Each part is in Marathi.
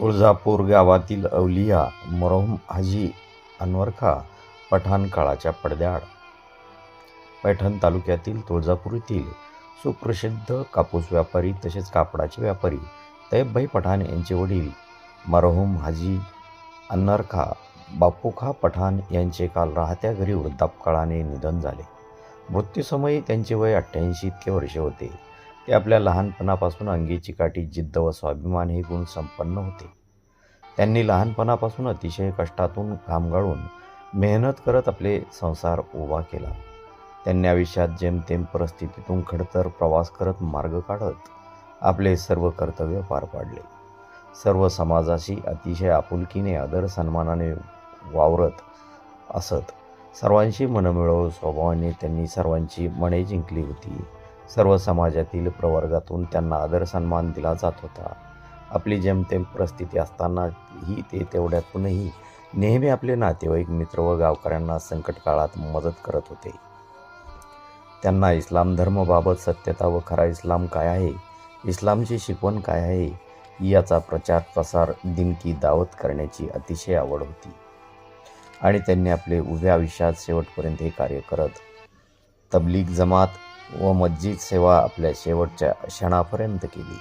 तुळजापूर गावातील अवलिया मरहूम हाजी अनवरखा पठाण काळाच्या पडद्याआड. पैठण तालुक्यातील तुळजापूर येथील सुप्रसिद्ध कापूस व्यापारी तसेच कापडाचे व्यापारी तैयबभाई पठाण यांचे वडील मरहूम हाजी अन्नरखा बापूखा पठाण यांचे काल राहत्या घरी वृद्धापकाळाने निधन झाले. मृत्यूसमयी त्यांचे वय अठ्ठ्याऐंशी इतके वर्षे होते. ते आपल्या लहानपणापासून अंगीची काठी जिद्द व स्वाभिमान हे गुण संपन्न होते. त्यांनी लहानपणापासून अतिशय कष्टातून घाम गाळून मेहनत करत आपले संसार उभा केला. त्यांनी आयुष्यात जेमतेम परिस्थितीतून खडतर प्रवास करत मार्ग काढत आपले सर्व कर्तव्य पार पाडले. सर्व समाजाशी अतिशय आपुलकीने आदर सन्मानाने वावरत असत सर्वांशी मनमिळव स्वभावाने त्यांनी सर्वांची मने जिंकली होती. सर्व समाजातील प्रवर्गातून त्यांना आदर सन्मान दिला जात होता. आपली जेमतेम परिस्थिती असतानाही ते तेवढ्यातूनही नेहमी आपले नातेवाईक मित्र व गावकऱ्यांना संकट काळात मदत करत होते. त्यांना इस्लाम धर्माबाबत सत्यता व खरा इस्लाम काय आहे? इस्लामची शिकवण काय आहे? याचा प्रचार प्रसार दिनकी दावत करण्याची अतिशय आवड होती. आणि त्यांनी आपले उभ्या आयुष्यात शेवटपर्यंत हे कार्य करत तबलीग जमात व मस्जिद सेवा आपल्या शेवटच्या क्षणापर्यंत केली.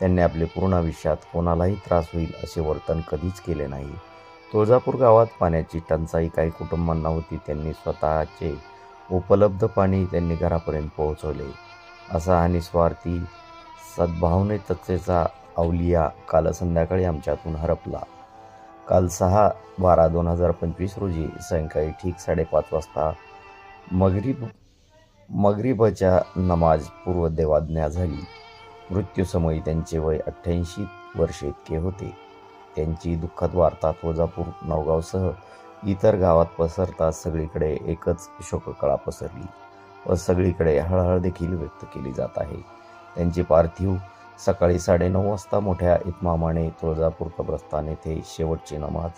त्यांनी आपले पूर्ण आयुष्यात कोणालाही त्रास होईल असे वर्तन कधीच केले नाही. तुळजापूर गावात पाण्याची टंचाई काही कुटुंबांना होती त्यांनी स्वतःचे उपलब्ध पाणी त्यांनी घरापर्यंत पोहोचवले. असा हा निस्वार्थी सद्भावनेतचेचा अवलिया काल संध्याकाळी आमच्यातून हरपला. काल सहा बारा दोन हजार पंचवीस रोजी सायंकाळी ठीक साडेपाच वाजता मगरीब मगरीबच्या नमाज पूर्व देवाज्ञा झाली. मृत्यूसमयी त्यांचे वय अठ्ठ्याऐंशी वर्षे इतके होते. त्यांची दुःखद वार्ता तुळजापूर नवगावसह इतर गावात पसरता सगळीकडे एकच शोककळा पसरली व सगळीकडे हळहळ देखील व्यक्त केली जात आहे. त्यांची पार्थिव सकाळी साडेनऊ वाजता मोठ्या इतमामाने तुळजापूर कब्रस्तान येथे शेवटची नमाज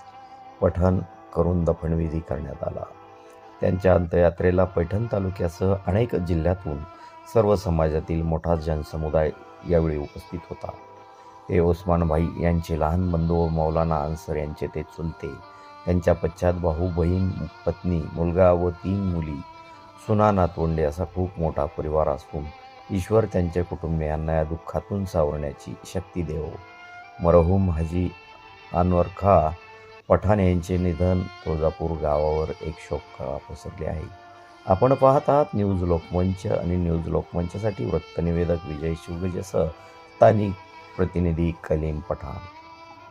पठण करून दफनविधी करण्यात आला. त्यांच्या अंत्ययात्रेला पैठण तालुक्यासह अनेक जिल्ह्यातून सर्व समाजातील मोठा जनसमुदाय यावेळी उपस्थित होता. ते ओस्मानभाई यांचे लहान बंधू व मौलाना अन्सर यांचे ते चुलते त्यांच्या पश्चात भाऊ बहीण पत्नी मुलगा व तीन मुली सुना नातवंडे असा खूप मोठा परिवार असून ईश्वर त्यांच्या कुटुंबियांना या दुःखातून सावरण्याची शक्ती देवो. मरहूम हाजी अनवर खा पठाण यांचे निधन तुळजापूर गावावर एक शोककळा पसरली आहे. आपण पाहत आहात न्यूज लोकमंच आणि न्यूज लोकमंचासाठी वृत्तनिवेदक विजय शिवगजेसह स्थानिक प्रतिनिधी कलीम पठाण.